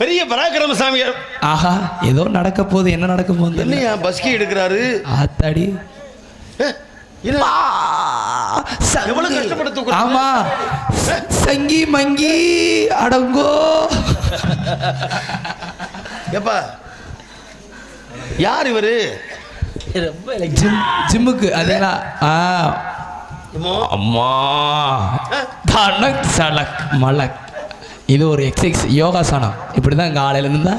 பெரிய பராக்கிரமசாமி. ஆஹா ஏதோ நடக்க போகுது. என்ன நடக்க போகுது என்னையா பஸ்கி எடுக்கிறாரு? ஆத்தாடி. எவ்வளவு கஷ்டப்பட்டு தூக்குறாங்க? ஆமா. ச- சங்கி மங்கி அடங்கோ. ஏப்பா யார் இவரு? ஜிம் ஜிம்முக்கு அதேங்களா? ஆ. அம்மா. தனக் சலக் மலக். இது ஒரு எக்ஸசைஸ் யோகாசனம். இப்படி தான் அண்டை விடுறா,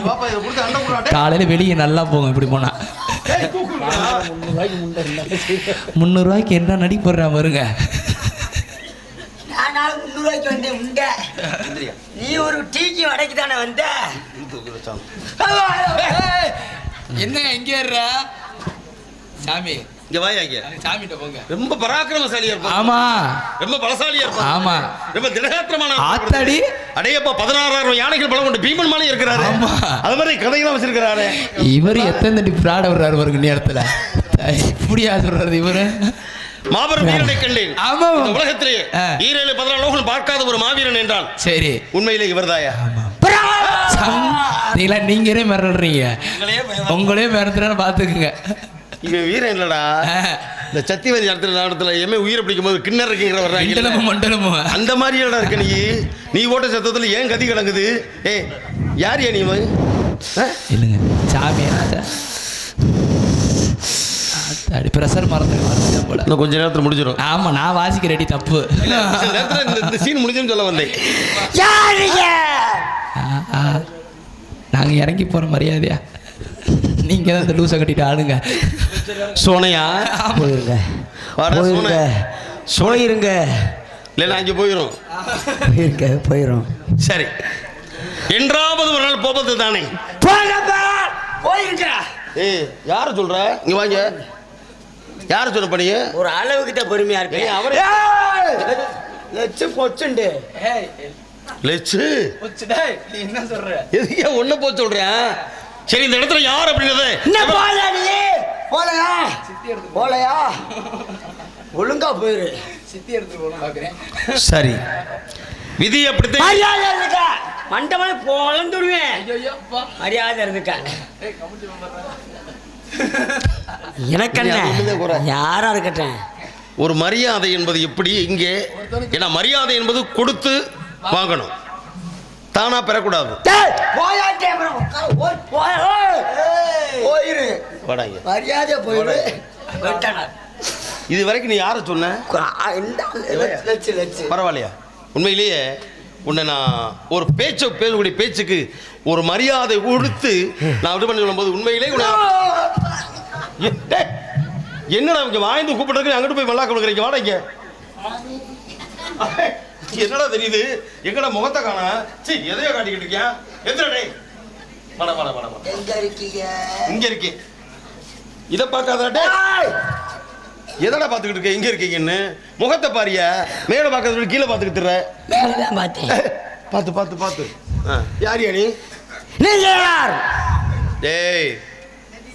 காலையில் வெளியே நல்லா போகும் இப்படி போனால். முந்நூறுரூவாய்க்கு என்ன நடி போடுறான் வருங்க முந்நூறுவாய்க்கு வந்தேன் உண்ட. நீ ஒரு டீக்கு வடைக்கு தானே வந்த. என்ன எங்கே சாமி. இங்க வாயா இங்க. சாமிகிட்ட போங்க. ரொம்ப பராக்கிரமசாலியா இருப்பா ஆமா. ரொம்ப பலசாலியா ஆமா. ரொம்ப திடகாத்திரமான ஆத்தாடி. அடையப்பா பதினாறாயிரம் யானைகள் பலம் கொண்டு பீமன் மாலை இருக்கிறாரு. ஆமா. அது மாதிரி கதைகளாம் வச்சிருக்கிறாரு. இவர் எத்தனை தண்டி பிராட விடுறாரு பாருங்க நேரத்துல இப்படியா சொல்றது இவரு? மாபெரும் வீரனை கண்டேன். ஆமா. இந்த உலகத்திலே ஆ. ஈரேழு பதினாலு லோகம் பார்க்காத ஒரு மாவீரன் என்றால் சரி. உண்மையிலே இவர்தாயா நீங்களே மிரடுறீங்க உங்களே மிரட்டுறேன்னு பார்த்துக்குங்க. இவன் வீரன் இல்லடா. இந்த சத்தியவதி நடத்துற நேரத்துல எமே உயிரை பிடிக்கும் போது கிண்ணர் இருக்கீங்கிற வர்றாங்க மண்டலமும் அந்த மாதிரி இல்லடா இருக்க நீ. நீ ஓட்ட சத்தத்துல ஏன் கதி கிடங்குது ஏ யார் நீ இவன்? ஆ? இல்லைங்க சாமி அடி ப்ரெஷர் மறந்துட்டு மறந்துட்டேன் போல. இன்னும் கொஞ்ச நேரத்துல முடிஞ்சிடும் ஆமா நான் வாசிக்கிற அடி தப்பு. இந்த நேரத்துல இந்த- சீன் முடிஞ்சுன்னு சொல்ல வந்தேன். யாருங்க? ஆ, ஆ. நாங்க இறங்கி போற மரியாதையா? நீங்க தான் இந்த லூசை கட்டிட்டு ஆளுங்க. சோனையா? போயிருங்க. போயிருங்க சோனை. போயிருங்க. இல்லைன்னா அங்கே போயிடும் போயிருங்க போயிரும். சரி. என்றாவது ஒரு நாள் போவது தானே? போயிருங்க. ஏய் யார சொல்ற? இங்க வாங்க. யார சொன்ன பணிய ஒரு அளவுக்கிட்ட பொறுமையா இருக்கு அவரே- லட்சு பொச்சுண்டு. லெச்சு? நீ என்ன சொல்ற? எதுக்கே ஒன்ன போ சொல்றேன் சரி இந்த இடத்துல யார் அப்படின்றது என்ன போல நீ? போலையா போலையா ஒழுங்கா போயிரு. சித்தி எடுத்து பாக்குறேன். சரி. விதி அப்படித்தான் மரியாதை இருக்க. மண்டபம் பொழந்துடுவேன் மரியாதை இருக்க. எனக்கு யாரா இருக்கட்டும். ஒரு மரியாதை என்பது எப்படி இங்கே? ஏன்னா மரியாதை என்பது கொடுத்து வாங்கணும். தானா பெறக்கூடாது. மரியாதை போயிரு. இது வரைக்கும் நீ யாரை சொன்ன? பரவாயில்லையா? உண்மையிலேயே உன்னை நான் ஒரு பேச்சு பேசக்கூடிய பேச்சுக்கு ஒரு மரியாதை கொடுத்து நான் இது பண்ணி சொல்லும்போது உண்மையிலே என்னடா இங்க வாய்ந்து கூப்பிட்டு அங்கிட்டு போய் வெள்ளா கொடுக்குறீங்க? வாடா இங்க என்னடா தெரியுது? எங்கடா முகத்தை காண? சி எதையோ காட்டிக்கிட்டு இருக்கியா? எத்தனை வாடா வாடா வாடா வாடா. எங்க இருக்கீங்க? இங்க இருக்கேன் இதை பார்க்காதடா டேய். ஏய், எதடா பார்த்துக்கிட்டு இருக்க? எங்க இருக்கீங்கன்னு. முகத்தை பாரியா. மேலே பார்க்கறத கீழே பார்த்துக்கிட்டு இருக்க. மேலதான் பார்த்தேன். பார்த்து பார்த்து பார்த்து. யார் யா நீ? நீங்க யார்? டேய்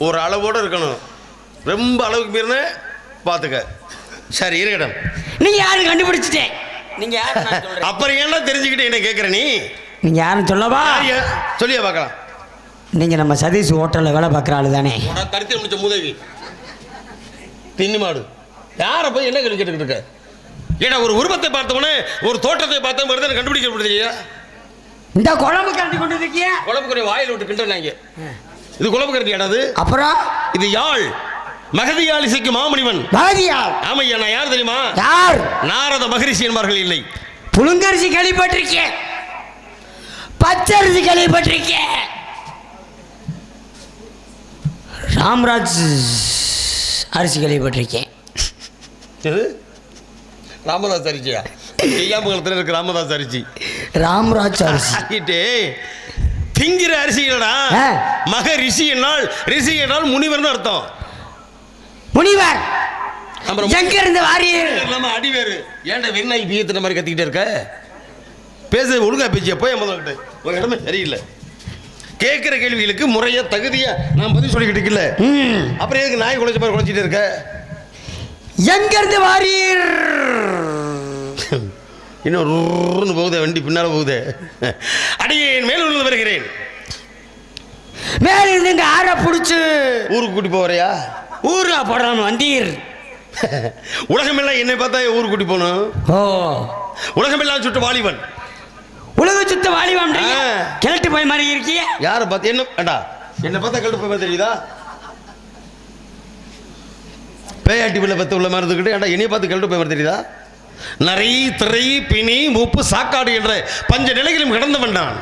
ஒரு அளவோடு இருக்கணும். ரொம்ப அளவுக்கு மீறின பார்த்துக்க. சரி இருக்கட்டும் நீங்க யாரு கண்டுபிடிச்சிட்டேன்? நீங்க யாரு நான் சொல்றேன். அப்புறம் ஏன்டா தெரிஞ்சுக்கிட்டு என்ன கேட்குற நீ? நீங்க யாருன்னு சொல்லவா? சொல்லியா பார்க்கலாம். நீங்க நம்ம சதீஷ் ஹோட்டல்ல வேலை பார்க்குற ஆளு தானே உடா கருத்தில் முடிச்ச மூதேவி. தின்னி மாடு. யாரை போய் என்ன கேள்வி கேட்டுக்கிட்டு இருக்க? ஏடா ஒரு உருவத்தை பார்த்தவொடனே ஒரு தோற்றத்தை பார்த்தவன் வருது கண்டுபிடிக்க முடியலையா இந்த குழம்பு கரண்டி கொண்டு இருக்கிய குழம்பு குறை வாயில் விட்டு கிண்டுறாங்க இது குழம்பு கரண்டியாடா அது? அப்புறம்? இது யாழ். மகதியால் இசைக்கும் மாமணிவன் ஆமையா நான் யார் தெரியுமா? யார்? நாரத மகரிஷி என்பார்கள் இல்லை. புழுங்கரிசி கேள்விப்பட்டிருக்கேன் பச்சரிசி கேள்விப்பட்டிருக்கேன் ராம்ராஜ் அரிசி கேள்விப்பட்டிருக்கேன் எது? ராமதாஸ் அரிசியா? ஐயாமங்கலத்தில் இருக்கு ராமதாஸ் அரிசி. ராம்ராஜ் அரிசி. திங்கிற அரிசி இல்லடா. மக ரிஷி என்னால் ரிஷி என்றால் முனிவர்னு அர்த்தம். முனிவர் எங்க இருந்து வாரியர் இல்லாம அடி வேறு. ஏன்டா வெண்ணாய் பியத்தின மாதிரி கத்திக்கிட்டே இருக்க? பேச ஒழுங்கா பேச்சியா போய் முதல்கிட்ட. உன் இடமே சரியில்லை. கேட்குற கேள்விகளுக்கு முறையா தகுதியா நான் பதில் சொல்லிக்கிட்டு இருக்கல. அப்புறம் எதுக்கு நாய் குலைச்ச மாதிரி குலைச்சிட்டு இருக்க? எங்க இருந்து வாரியர் இன்னும் போகுதே வண்டி பின்னால் போகுதே. அடியேன் மேல் விழுந்து வருகிறேன். மேல இருந்து ஆற புடிச்சு. ஊருக்கு கூட்டி போறியா ஊர்ல போடலாம் வந்தீர் உலகமெல்லாம் என்னை பார்த்தா ஊருக்கு கூட்டி போகணும். ஓ. உலகமெல்லாம் சுட்டு வாலிபன். உலக சுத்த வாலிபம் ஆ. கிழட்டு போய் மாதிரி இருக்கிய? யாரை பார்த்து என்ன ஏண்டா என்னை பார்த்தா கழுட்டு போய் தெரியுதா? பேயாட்டி பிள்ளை பத்து உள்ள மாதிரி இருந்துக்கிட்டு ஏண்டா என்னைய பார்த்து கழுட்டு போய் தெரியுதா? நரை திரை பிணி மூப்பு சாக்காடு என்ற பஞ்ச நிலைகளும் கடந்தவன் நான்.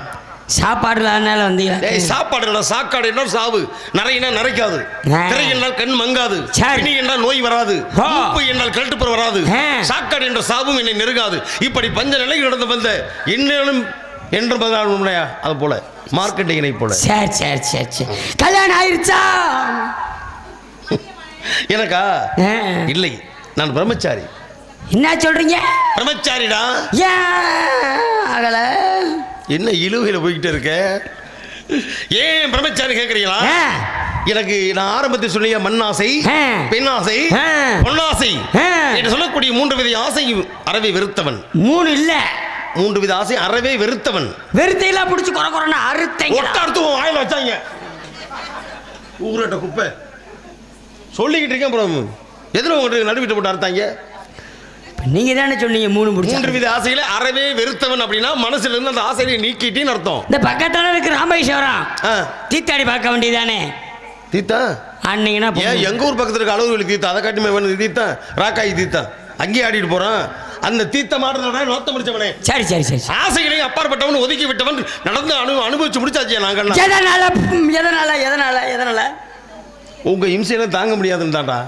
சாப்பாடுல அதனால வந்தீங்க ஏய் சாப்பாடு இல்ல சாக்காடு என்றால் சாவு? நரையினா நரைக்காது? ஆ. திரை என்றால் கண் மங்காது. பிணி என்றால் நோய் வராது. ஆ. மூப்பு என்றால் கழுட்டுப்புற வராது. சாக்காடு என்ற சாவும் என்னை நெருங்காது. இப்படி பஞ்ச நிலைகள் நடந்து வந்த என்னும் என்று பதினாறு அது போல. மார்க்கெட்டிங்கனை போல. சரி சரி சரி சரி கல்யாணம் ஆயிருச்சா? எனக்கா. இல்லை. நான் பிரம்மச்சாரி. என்ன சொல்றீங்க? பிரம்மச்சாரிடா? ஏன்? ஆகல. என்ன இழுவையில் போய்கிட்டு இருக்க? ஏன் பிரம்மச்சாரி கேட்குறீங்களா. எனக்கு நான் ஆரம்பத்தில் சொன்னிய மண்ணாசை. பெண்ணாசை. பொன்னாசை. என்று சொல்லக்கூடிய மூன்று வித ஆசை அறவே வெறுத்தவன். மூணு இல்ல. மூன்று வித ஆசை அறவே வெறுத்தவன். வெறுத்தையெல்லாம் பிடிச்சி குறை குறைன்னு அறுத்தைங்க ஒட்ட அடுத்து உன் வாயில வச்சாங்க. ஊரட்ட குப்பை. சொல்லிக்கிட்டு இருக்கேன் அப்புறம் எதில் உங்கள்கிட்ட நடுவிட்டு போட்டு அறுத்தாங்க? நீங்க தானே சொன்னீங்க மூணு மூன்று பிடிச்சி வித ஆசையில அறவே வெறுத்தவன் அப்படின்னா மனசுல இருந்து அந்த ஆசையை நீக்கிட்டின்னு அர்த்தம். இந்த பக்கத்துல இருக்கு ராமேஸ்வரம். தீத்தாடி பார்க்க வேண்டியதானே தீத்தா? அன்னைக்குன்னா ஏன் எங்க ஊர் பக்கத்துல இருக்க அளவுகளுக்கு தீத்தா? அதை காட்டுமே வேணும் தீத்தா? ராக்காய் தீத்தா? அங்கேயே ஆடிட்டு போறான். அந்த தீத்த மாடுறா நோத்த முடிச்சவனே சரி சரி சரி. ஆசைகளையும் அப்பாற்பட்டவன் ஒதுக்கி விட்டவன் நடந்து அனு அனுபவிச்சு முடிச்சாச்சு நாங்கள்லாம். எதனால? எதனால? எதனால? எதனால? உங்க இம்சையெல்லாம் தாங்க முடியாதுன்னு தான்டா.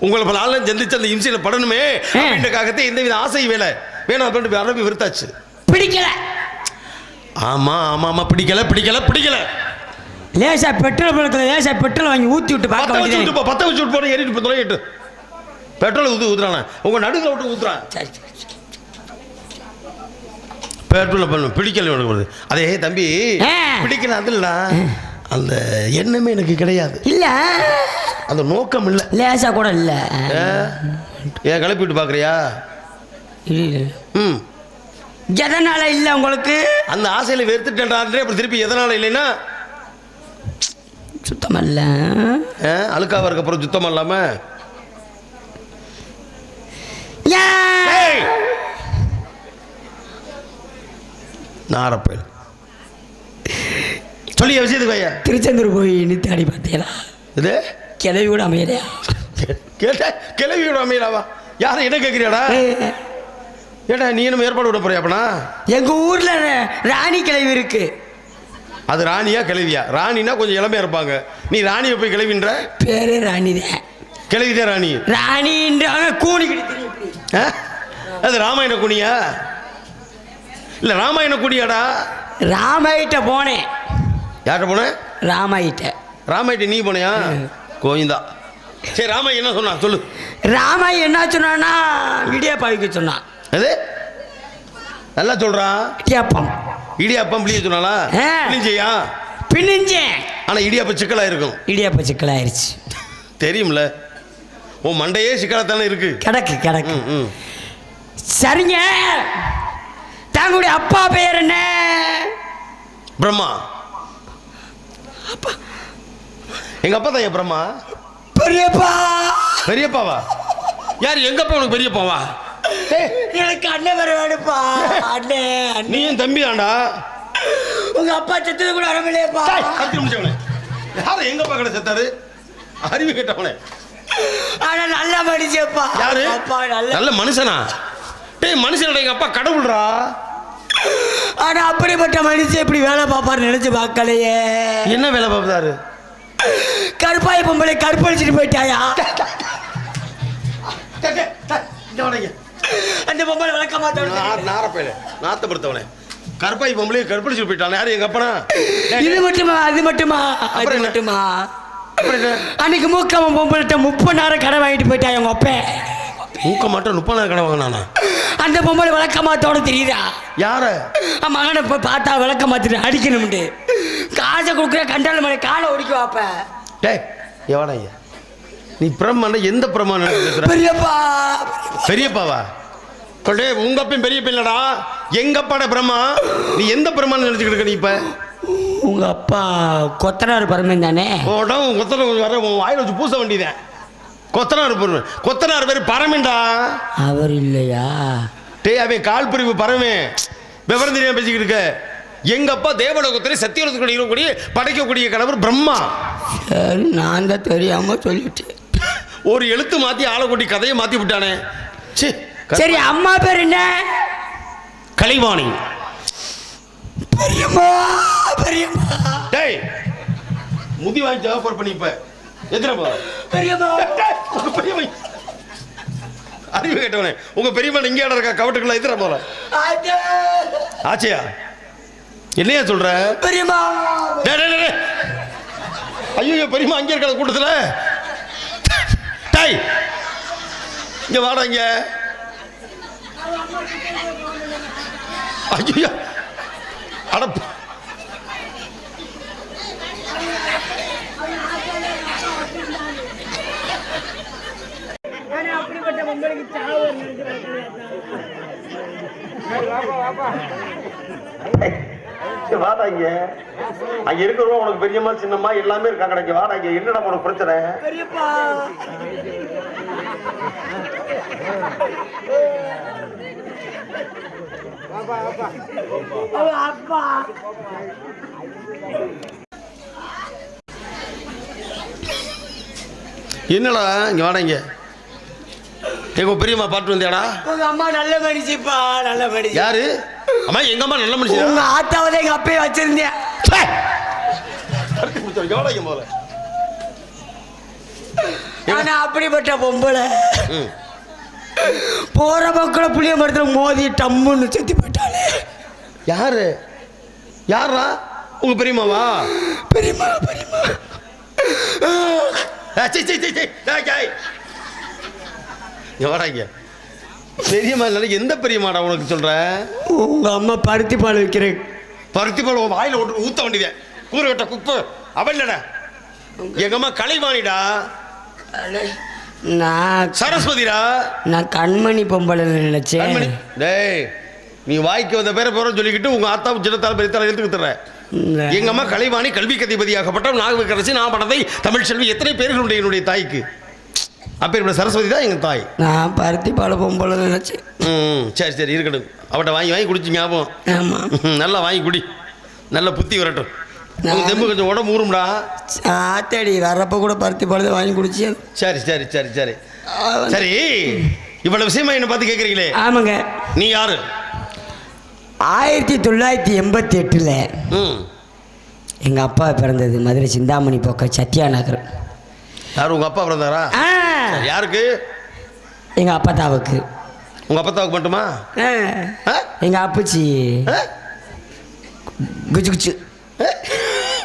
உங்களை பல ஆளும் சந்திச்சு அந்த இம்சையில படணுமே அப்படின்றக்காகத்தே எந்த வித ஆசை வேலை. வேணும் அப்படின்ட்டு அரபி வெறுத்தாச்சு. பிடிக்கல. ஆமா ஆமா ஆமா பிடிக்கல பிடிக்கல பிடிக்கல. லேசா பெட்ரோல் பழக்கத்தில் லேசா பெட்ரோல் வாங்கி ஊத்தி விட்டு பார்க்க வச்சு விட்டு பத்த வச்சு விட்டு போன ஏறிட்டு தொலைகிட்டு பெட்ரோல் ஊத்து ஊத்துறானே. உங்க நடுவில் விட்டு ஊத்துறான். சரி. பெட்ரோல் பண்ணு பிடிக்கல உனக்கு. அதே தம்பி. பிடிக்கல அது இல்லடா. அந்த எண்ணமே எனக்கு கிடையாது. இல்ல. அந்த நோக்கம் இல்லை. லேசா கூட இல்ல. ஏன் கிளப்பி விட்டு பார்க்குறியா இல்ல. ம். எதனால இல்ல உங்களுக்கு? அந்த ஆசையில வெறுத்துட்டேன்டான்றே அப்புறம் திருப்பி எதனால இல்லைன்னா? சுத்தமா இல்ல. ஆ, அழுக்காவா இருக்க அப்புறம் சுத்தமா இல்லாம? ஏன்? சொல்லி விஷயத்துக்கு ஐயா திருச்செந்தூர் போய் நித்தாடி பார்த்தீங்களா இது? கிளவி கூட அமையலையா? கேட்ட கிளவியோட அமையலாவா? யாரும் என்ன கேட்குறியாடா ஏடா நீ என்ன ஏற்பாடு விட போறியா அப்பனா? எங்க ஊர்ல ராணி கிளவி இருக்கு. அது ராணியா கிளவியா? ராணினா கொஞ்சம் இளமையா இருப்பாங்க. நீ ராணியை போய் கிளவின்ற? பேரே ராணி தான். கிளவிதான் ராணி. ராணின்றாங்க கூணி? அது ராமாயண குனியா? இல்ல ராமாயண குனியாடா? ராமாயிட்ட போனேன். யார்கிட்ட போன? ராமாயிட்ட. ராமாயிட்ட நீ போனியா? கோவிந்தா. சரி ராமாய் என்ன சொன்னா? சொல்லு. ராமாய் என்ன சொன்னான்னா இடியாப்பா வைக்க சொன்னான். அது நல்லா சொல்றான் இடியாப்பம். இடியாப்பம் பிள்ளைய சொன்னாலா ஆ. பிள்ளைஞ்சியா பின்னிஞ்சேன். ஆனா இடியாப்பம் சிக்கலா இருக்கும். இடியாப்ப சிக்கலாயிருச்சு. தெரியும்ல. உன் மண்டையே சிக்கலாத்தானே இருக்கு. கிடக்கு கிடக்கு. சரிங்க. தங்களுடைய அப்பா பேர் என்ன? பிரம்மா. எங்க அப்பா தான் பிரம்மா? பெரியப்பா. பெரியப்பாவா? யார் எங்க அப்பா உனக்கு பெரியப்பாவா? எனக்கு அண்ணன் வர வேணுப்பா அண்ணன். நீயும் தம்பி தான்டா உங்க அப்பா செத்தது கூட வரவில்லையப்பா கத்தி முடிச்சவனே யாரு எங்க அப்பா கடை செத்தாரு? அறிவு கேட்டவனே ஆனா நல்லா மனுஷப்பா. யாரு? அப்பா நல்ல நல்ல மனுஷனா? டேய் மனுஷனோட எங்க அப்பா கடவுள்றா ஆனா அப்படிப்பட்ட மனுஷன் இப்படி வேலை பார்ப்பாரு நினைச்சு பார்க்கலையே. என்ன வேலை பார்ப்பாரு? கருப்பாய பொம்பளை கருப்பழிச்சிட்டு போயிட்டாயா? அந்த பொம்பளை விளக்க மாட்டேன் நாரப்பையில நாத்தப்படுத்தவனே. கருப்பாய் பொம்பளை கருப்படிச்சு போயிட்டான்? யாரு எங்க அப்பனா? இது மட்டுமா? அது மட்டுமா? அது? மட்டுமா? அன்னைக்கு மூக்கவன் பொம்பளைட்ட முப்பது நேரம் கடை வாங்கிட்டு போயிட்டா உங்க அப்பே? ஊக்க மாட்டோம் முப்பதாயிரம் கடை வாங்கினானா? அந்த பொம்பளை விளக்க மாத்தோட தெரியுதா? யார? மகனை போய் பார்த்தா விளக்க மாத்திட்டு அடிக்கணும்ட்டு. காசை கொடுக்குற கண்டால மணி காலை ஒடிக்க வாப்ப. டேய் எவனா ஐயா? நீ பிரம்மன்னா எந்த பேசுற? பெரியப்பா. பெரியப்பாவா? டேய் உங்க அப்பயும் பெரிய இல்லடா. எங்க அப்பாட பிரம்மா? நீ எந்த பிரம்மான்னு நினைச்சுக்கிட்டு இருக்க நீ இப்ப? உங்க அப்பா கொத்தனார் பரமன் தானே? உடம்பு கொத்தனார் வர வாயில வச்சு பூச வேண்டியதேன் கொத்தனார் பொருள் கொத்தனார் பேர் பரமேண்டா? அவர் இல்லையா? டேய் அவன் கால் பிரிவு பரமே. விவரம் தெரியாம பேசிக்கிட்டு இருக்க. எங்க அப்பா தேவலோகத்திலே சத்தியலோகத்தில் இருக்கக்கூடிய படைக்கக்கூடிய கணவர் பிரம்மா. சரி நான் தான் தெரியாம சொல்லிட்டேன். ஒரு எழுத்து மாத்தி ஆளை கூட்டி கதையை மாத்தி விட்டானே. சரி அம்மா பேர் என்ன? கலைவாணி. பெரியம்மா பெரியம்மா. டேய் முதி வாங்கி ஜாஃபர் பண்ணி இப்ப எத்தனை போ? பெரியம்மா. உங்க பெரியம்மா. அறிவு கேட்டவனே உங்க பெரியம்மா இங்கே இருக்கா கவட்டுக்குள்ள எத்தனை போல ஆச்சே. ஆச்சையா? என்னையா சொல்ற? டேய். ஐயோ பெரியம்மா அங்கே இருக்கிற கூட்டத்துல. டேய். இங்க வாடா இங்க. ஐயோ அட இங்க வாடா இங்க. அங்க இருக்கிறவங்க உனக்கு பெரியம்மா சின்னம்மா எல்லாமே இருக்காங்க இங்க வாடா இங்க. என்னடா உனக்கு பிரச்சனை? பெரியப்பா. அப்பா. என்னடா இங்க வாடா இங்க. எங்க பெரியம்மா பாட்டு வந்தியாடா? உங்க அம்மா நல்ல மனுஷிப்பா நல்ல மனுஷி. யாரு? அம்மா எங்க அம்மா நல்ல மனுஷன்? உங்க ஆத்தாவதை எங்க அப்பயே வச்சிருந்தேன் ஆனா அப்படிப்பட்ட பொம்பளை. போற பக்கம் புளிய மரத்துல மோதி டம்முன்னு செத்து போயிட்டாளே. யாரு? யாரா? உங்க பெரியம்மாவா? பெரியம்மா பெரியம்மா. ஆ, சீ, சீ, சீ, சீ. டேய், டேய். இங்க வாடா இங்க. பெரியம்மா இல்லை எந்த பெரியம்மாடா உனக்கு சொல்றேன் உங்க அம்மா பருத்தி பால் விற்கிறேன் பருத்தி பால் உன் வாயில விட்டு ஊத்த வேண்டியதே. கூறு கட்ட குப்பு. அவள் இல்லடா. எங்க அம்மா கலைவாணிடா. நான் சரஸ்வதிடா. நான் கண்மணி பொம்பளை நினைச்சேன். டேய் நீ வாய்க்கு வந்த பேரை போறோம் சொல்லிக்கிட்டு உங்க ஆத்தா சின்னத்தால் பெரியத்தால் எடுத்துக்கு தர்ற இந்த- எங்க அம்மா கலைவாணி கல்வி கதிபதியாகப்பட்ட நாகவிக்கரசி நான் படத்தை தமிழ் செல்வி எத்தனை பேர்களுடைய என்னுடைய தாய்க்கு? அப்பேற்பட்ட சரஸ்வதி தான் எங்க தாய்? நான் பருத்தி பால் பொம்பளை நினைச்சேன். ம் சரி சரி இருக்கட்டும். அவட்ட வாங்கி வாங்கி குடிச்சு ஞாபகம். ஆமா. ம், நல்லா வாங்கி குடி. நல்ல புத்தி வரட்டும். தெம்பு கொஞ்சம் உடம்பு ஊறும்டா. ஆத்தடி வர்றப்ப கூட பருத்தி பால் வாங்கி குடிச்சு. சரி சரி சரி சரி. சரி இவ்வளவு விஷயமா என்ன பார்த்து கேட்குறீங்களே ஆமாங்க. நீ யாரு? ஆயிரத்தி தொள்ளாயிரத்தி எண்பத்தி எட்டில் ம். எங்கள் அப்பா பிறந்தது மதுரை சிந்தாமணி பக்கம் சத்யா நகர். யார் உங்க அப்பா பிறந்தாரா? ஆ யாருக்கு? எங்கள் அப்பா தாவுக்கு உங்க அப்பத்தாவுக்கு மட்டுமா? எங்கள் அப்பச்சி? குச்சு குச்சு.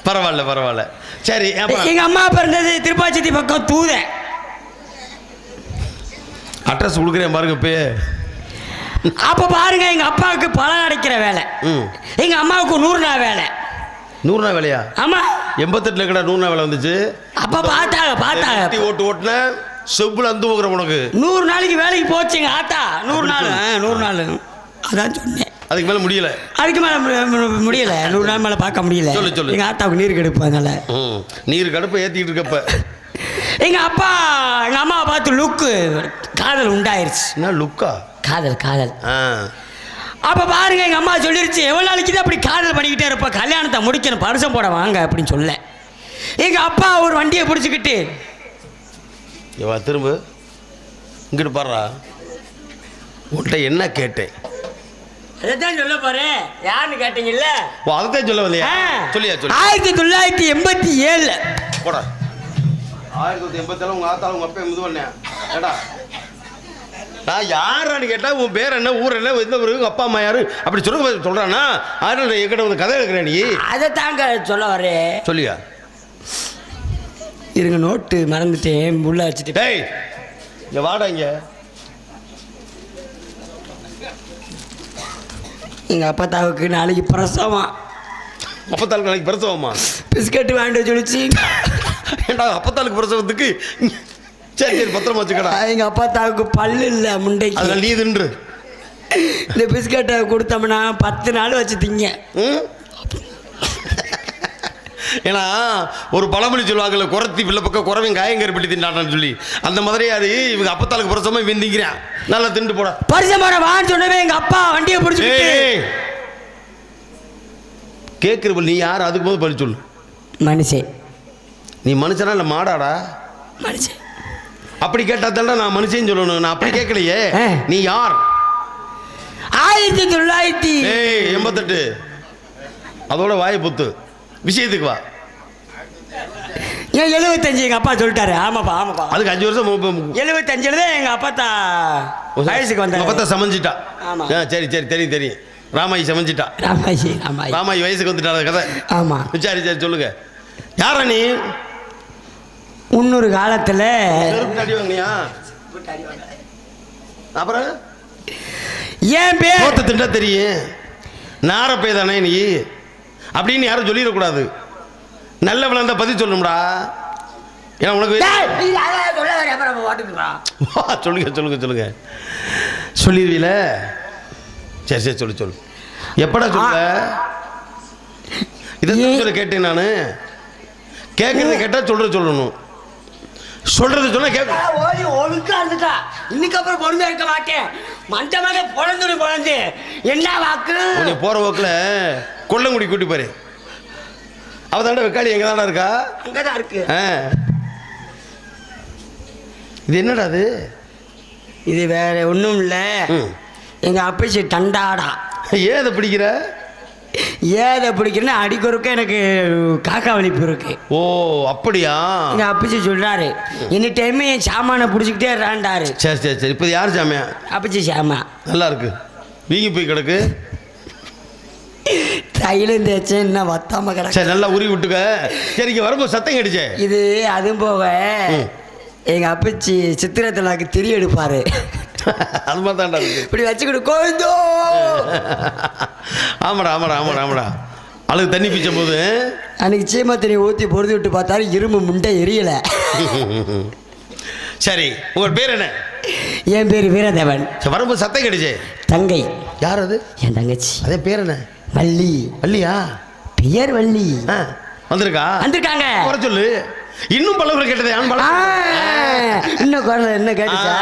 பரவாயில்ல பரவாயில்ல. சரி எங்கள் அம்மா பிறந்தது திருப்பாச்சத்தி பக்கம் தூத. அட்ரஸ் கொடுக்குறேன் பாருங்க இப்பயே. அப்போ பாருங்க எங்கள் அப்பாவுக்கு பழம் அடைக்கிற வேலை. எங்கள் அம்மாவுக்கு நூறு நாள் வேலை. நூறு நாள் வேலையா? ஆமாம் எண்பத்தெட்டுல கடை நூறு நாள் வேலை வந்துச்சு. அப்போ பார்த்தாங்க பார்த்தாங்க. ஓட்டு ஓட்டுன செவ்வுல அந்து போகிற உனக்கு. நூறு நாளைக்கு வேலைக்கு போச்சுங்க ஆத்தா. நூறு நாள் நூறு நாள். அதான் சொன்னேன். அதுக்கு மேல முடியல. அதுக்கு மேலே முடியல. நூறு நாள் மேலே பார்க்க முடியல. சொல்லு, சொல்லு. எங்கள் ஆத்தாவுக்கு நீர் கெடுப்பு அதனால. நீர் கடுப்பை ஏத்திட்டு இருக்கப்ப. எங்கள் அப்பா எங்கள் அம்மாவை பார்த்து லுக்கு காதல் உண்டாயிருச்சு. என்ன லுக்கா? காதல் காதல். அப்போ பாருங்க எங்கள் அம்மா சொல்லிருச்சு எவ்வளோ நாளைக்கு தான் அப்படி காதல் பண்ணிக்கிட்டே இருப்ப? கல்யாணத்தை முடிக்கணும் பரிசம் போட வாங்க அப்படின்னு சொல்ல. எங்கள் அப்பா ஒரு வண்டியை பிடிச்சிக்கிட்டு இவா திரும்ப. இங்கிட்டு பாடுறா உன்கிட்ட என்ன கேட்டேன்? அதைத்தான் சொல்ல போறேன். யாருன்னு கேட்டீங்கல்ல? ஓ அதைத்தான் சொல்ல வந்தியா? சொல்லியா சொல்லி. ஆயிரத்தி தொள்ளாயிரத்தி எண்பத்தி ஏழுல போடா. ஆயிரத்தி தொள்ளாயிரத்தி எண்பத்தேழு உங்க ஆத்தாலும் உங்க அப்பா இது பண்ணேன். ஏடா. நான் யாரான்னு கேட்டா உன் பேர் என்ன ஊர் என்ன எந்த ஊரு அப்பா அம்மா யாரு? அப்படி சொல்ல சொல்றானா? ஆறு என்கிட்ட வந்து கதை இருக்கிற நீ. அதை தாங்க சொல்ல வரேன் சொல்லியா? இருங்க நோட்டு மறந்துட்டேன். உள்ள வச்சுட்டு டேய் இங்க வாடா இங்க. எங்கள் அப்பா தாவுக்கு நாளைக்கு பிரசவம். அப்பத்தாளுக்கு நாளைக்கு பிரசவமா? பிஸ்கட் வாங்கிட்டு சொல்லிச்சு. ஏண்டா அப்பத்தாளுக்கு பிரசவத்துக்கு? சரி சரி பத்திரமா வச்சுக்கடா. எங்கள் அப்பா தாவுக்கு பல்லு இல்லை முண்டைக்கு. அதனால நீ தின்று. இந்த பிஸ்கட்டை கொடுத்தோம்னா பத்து நாள் வச்சு திங்க. ஏன்னா ஒரு பழமொழி சொல்லுவாங்கல்ல குரத்தி பிள்ளை பக்கம் குறவன் காயங்கருப்பட்டி திண்டாட்டான்னு சொல்லி. அந்த மாதிரி அது இவங்க அப்பத்தாளுக்கு புரசமா இவன் திங்கிறான் நல்லா திண்டு போட. பரிசம் போட வான்னு சொன்னவே எங்க அப்பா வண்டியை பிடிச்சிட்டு ஏய் கேட்குற நீ யார்? அதுக்கு போது பதில் சொல்லு. மனுஷன். நீ மனுஷனா இல்லை மாடாடா? மனுஷன். அப்படி கேட்டா தான் நான் மனுஷன் சொல்லணும். நான் அப்படி கேட்கலையே. நீ யார்? ஆயிரத்தி தொள்ளாயிரத்தி எண்பத்தெட்டு. அதோட வாயை புத்து. விஷயத்துக்கு வா. ஏன் எழுபத்தஞ்சு எங்க அப்பா சொல்லிட்டாரு? ஆமாப்பா ஆமாப்பா. அதுக்கு அஞ்சு வருஷம் எழுபத்தஞ்சுல தான் எங்க அப்பா தான் வயசுக்கு அப்ப வந்தாரு. தான் சமைஞ்சிட்டா. ஆமா. ஆ, சரி சரி தெரியும் தெரியும் ராமாயி சமைஞ்சிட்டா. ராமாயி ராமாயி. ராமாயி வயசுக்கு வந்துட்டா கதை? ஆமா. சரி சரி சொல்லுங்க. யாரா நீ? முன்னொரு காலத்துல அப்புறம்? என் பேர் திண்டா தெரியும். நாரப்பே தானே நீ? அப்படின்னு யாரும் சொல்லிடக்கூடாது. நல்ல விளந்த பத்தி சொல்லணும்டா ஏன்னா உனக்கு சொல்லுங்க சொல்லுங்க சொல்லுங்க. சொல்லிடுவீல சரி சரி சொல்லு சொல்லு. எப்படா சொல்ல இதை கேட்டேன் நான். கேட்கறத கேட்டா சொல்றது சொல்லணும். சொல்றது சொன்னா கேட்க ஓடி ஒழுங்கா இருந்துட்டா இன்னைக்கு அப்புறம் பொறுமையா இருக்க மாட்டேன். மண்ட மேல பொழந்துரு பொழந்து. என்ன வாக்கு? போற கொல்லங்குடி கூட்டி போரு அவ தாண்டா வெக்காளி எங்க தாண்டா இருக்கா? அங்கதான் இருக்கு. ஆ. இது என்னடா அது? இது வேற ஒண்ணும் இல்ல. ம். எங்க அப்பச்சி டண்டாடா ஏன் அதை பிடிக்கிற? ஏதை பிடிக்கிறேன்னா அடிக்கொருக்க எனக்கு காக்கா வலிப்பு இருக்கு. ஓ அப்படியா? எங்க அப்பச்சி சொல்றாரு எனி டைம் என் சாமானை பிடிச்சிக்கிட்டே இருறாண்டாரு சரி சரி சரி. இப்போ யார் சாமியா? அப்பச்சி சாமா. நல்லா இருக்கு. வீங்கி போய் கிடக்கு. தைலம் தேய்ச்சேன் இன்னும் வத்தாம கிடக்கு? சரி நல்லா உருவி விட்டுக்க. சரி இங்கே வரும்போது சத்தம் கடிச்சே இது அதுவும் போக ம். எங்க அப்பச்சி சித்திரத்திலாக்கு திரி எடுப்பாரு. அது மாதிரி தான்டா இப்படி வச்சுக்கிட்டு கோவிந்தோ! ஆமாடா ஆமாடா ஆமாடா ஆமாடா. அழுகு தண்ணி பிச்ச போது. அன்னைக்கு சீமா தண்ணி ஊற்றி பொறுத்து விட்டு பார்த்தாரு இரும்பு முண்டை எரியல. சரி உங்கள் பேர் என்ன? என் பேர் வீரதேவன். வரும்போது சத்தம் கடிச்சே தங்கை. யார் அது? என் தங்கச்சி. அதே பேர் என்ன? வள்ளி. வள்ளியா? பெயர் வள்ளி. வந்திருக்கா? வந்திருக்காங்க. குறை சொல்லு. இன்னும் பல கேட்டதே இன்னும் குரல் என்ன கேட்டுச்சா.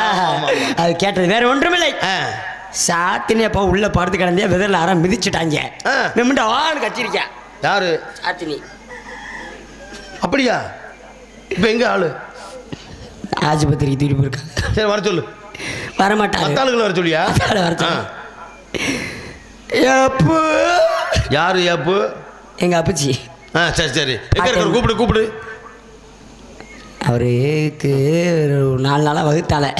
அது கேட்டது வேற ஒன்றுமில்லை. சாத்தினி அப்பா உள்ள படுத்து கிடந்தே விதரில் அறம் மிதிச்சுட்டாங்க. மெம்முண்ட ஆள் கத்திருக்கேன் யாரு? சாத்தினி. அப்படியா? இப்போ எங்க ஆளு? ஆஸ்பத்திரிக்கு திருப்பி இருக்காங்க. சரி வர சொல்லு. மத்த ஆளுகளை வர சொல்லியா? வர எப்போ? யாரு ஏப்பு எங்க அப்பச்சி. ஆ சரி சரி. எங்க இருக்காரு கூப்பிடு கூப்பிடு. அவருக்கு ஒரு நாலு நாளாக வகுத்தால.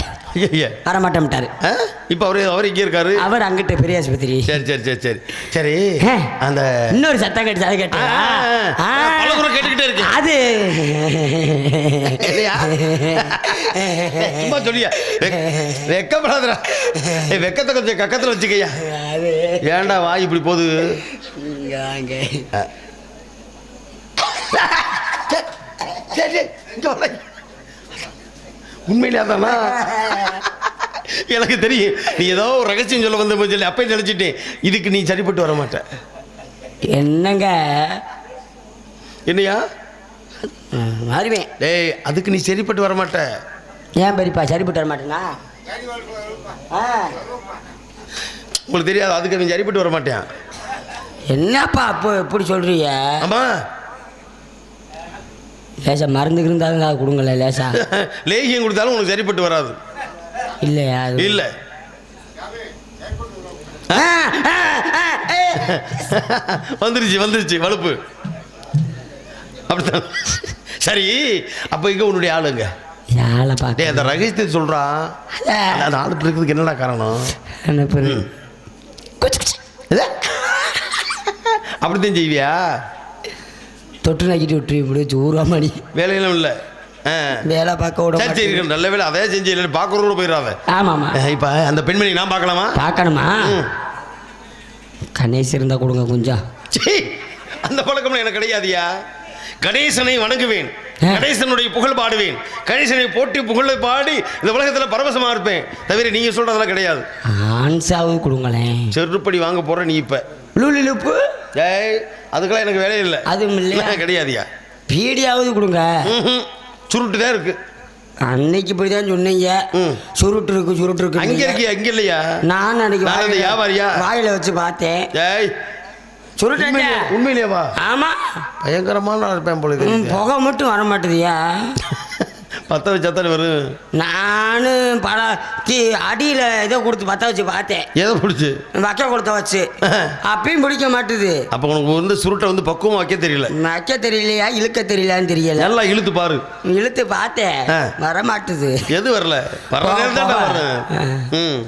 ஐயா வரமாட்டேன்ட்டாரு. ஆ? இப்போ அவரு அவர் இங்கே இருக்காரு? அவர் அங்கிட்ட பெரிய ஆஸ்பத்திரி. சரி சரி சரி சரி. சரி. அந்த இன்னொரு சத்தம் கேட்டு அதை ஆ, கேட்டா ஆ, ஆ. பல முறை கேட்டுக்கிட்டே இருக்கேன். அது? சும்மா சொல்லியா? வெக்- வெக்கப்படாதடா. ஏய், வெக்கத்தை கொஞ்சம் கக்கத்தில் வச்சுக்கையா. அது. ஏன்டா வாய் இப்படி போகுது. உண்மையிலே அதானா? எனக்கு தெரியும். நீ ஏதோ ஒரு ரகசியம் சொல்ல வந்த போது சொல்லி அப்பயே நினைச்சிட்டேன். இதுக்கு நீ சரிப்பட்டு வர மாட்ட. என்னங்க? என்னையா? ம், வருவேன் டேய் அதுக்கு நீ சரிப்பட்டு வர மாட்ட. ஏன் பெரியப்பா சரிப்பட்டு வர மாட்டேனா? ஆ, உங்களுக்கு தெரியாது அதுக்கு அவன் சரிப்பட்டு வர மாட்டேன் என்னப்பா அப்போ இப்படி சொல்றீங்க? ஆமா. லேசா மருந்து இருந்தாலும் அதை கொடுங்களேன் லேசா. லேகியம் கொடுத்தாலும் உனக்கு சரிப்பட்டு வராது. இல்லையா? இல்ல. வந்துருச்சு வந்துருச்சு வலுப்பு. அப்படித்தான். சரி அப்ப இங்க உன்னுடைய ஆளுங்க டேய் பார்க்க அந்த ரகசியத்தை சொல்றான். அந்த- அந்த ஆளு இருக்கிறதுக்கு என்னடா காரணம்? என்ன பெரு குச்சு, குச்சு. இது? அப்படித்தான் செய்வியா? தொட்டு நக்கிட்டு விட்டு இப்படி ஊரா மணி வேலையெல்லாம் இல்லை. வேலை பார்க்க விட சரி. நல்ல வேலை. அதே செஞ்சு இல்லை பார்க்கறோட போயிடாத ஆமாம்மா. இப்ப அந்த பெண்மணி நான் பார்க்கலாமா? பார்க்கணுமா. கணேஷ் இருந்தா கொடுங்க கொஞ்சம் அந்த பழக்கம் எனக்கு கிடையாதுயா கணேசனை வணங்குவேன். கணேசனுடைய புகழ் பாடுவேன். கணேசனை போட்டி புகழை பாடி இந்த உலகத்துல பரவசமா இருப்பேன். தவிர நீங்க சொல்றதெல்லாம் கிடையாது. ஆன்சாவும் கொடுங்களேன். செருப்படி வாங்க போற நீ இப்ப. லூலிலுப்பு. ஏய் அதுக்கெல்லாம் எனக்கு வேலையே இல்லை. அதுவும் இல்லையா? கிடையாதுயா பீடியாவது கொடுங்க. சுருட்டு தான் இருக்கு. அன்னைக்கு இப்படி தான் சொன்னீங்க. ம். சுருட்டு இருக்கு சுருட்டு இருக்கு அங்க இருக்கியா? அங்க இல்லையா? நான் அன்னைக்கு வியாபாரியா? வாயில வச்சு பார்த்தேன். ஏய் சுருட்டு உண்மையிலே- உண்மையிலேவா ஆமா. பயங்கரமான இருப்பேன் தெரியுது. புகை மட்டும் வர மாட்டேதுயா பத்த வச்சா தானே வரும்? நானு பல தீ அடியில் இதை கொடுத்து பற்ற வச்சு பார்த்தேன். எதை பிடிச்சி வைக்க கொடுத்த வச்சு. அப்பயும் பிடிக்க மாட்டுது. அப்போ உனக்கு வந்து சுருட்டை வந்து பக்குவம் வைக்க தெரியல. வைக்க தெரியலையா இழுக்க தெரியலையான்னு தெரியல. நல்லா இழுத்து பாரு. இழுத்து பார்த்தேன். வர மாட்டுது எது வரல? வர ம்.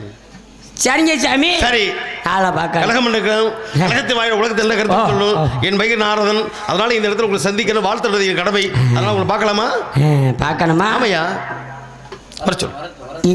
சரிங்க சாமி. சரி. ஆளை பார்க்க கழகம் கழகத்தை வாயில உலகத்தில் என்ன கருத்து சொல்லணும். என் பையன் நாரதன் அதனால இந்த இடத்துல உங்களை சந்திக்கணும் வாழ்த்துறது என் கடமை. அதனால உங்களை பார்க்கலாமா? பார்க்கணுமா? ஆமையா? வர சொல்லு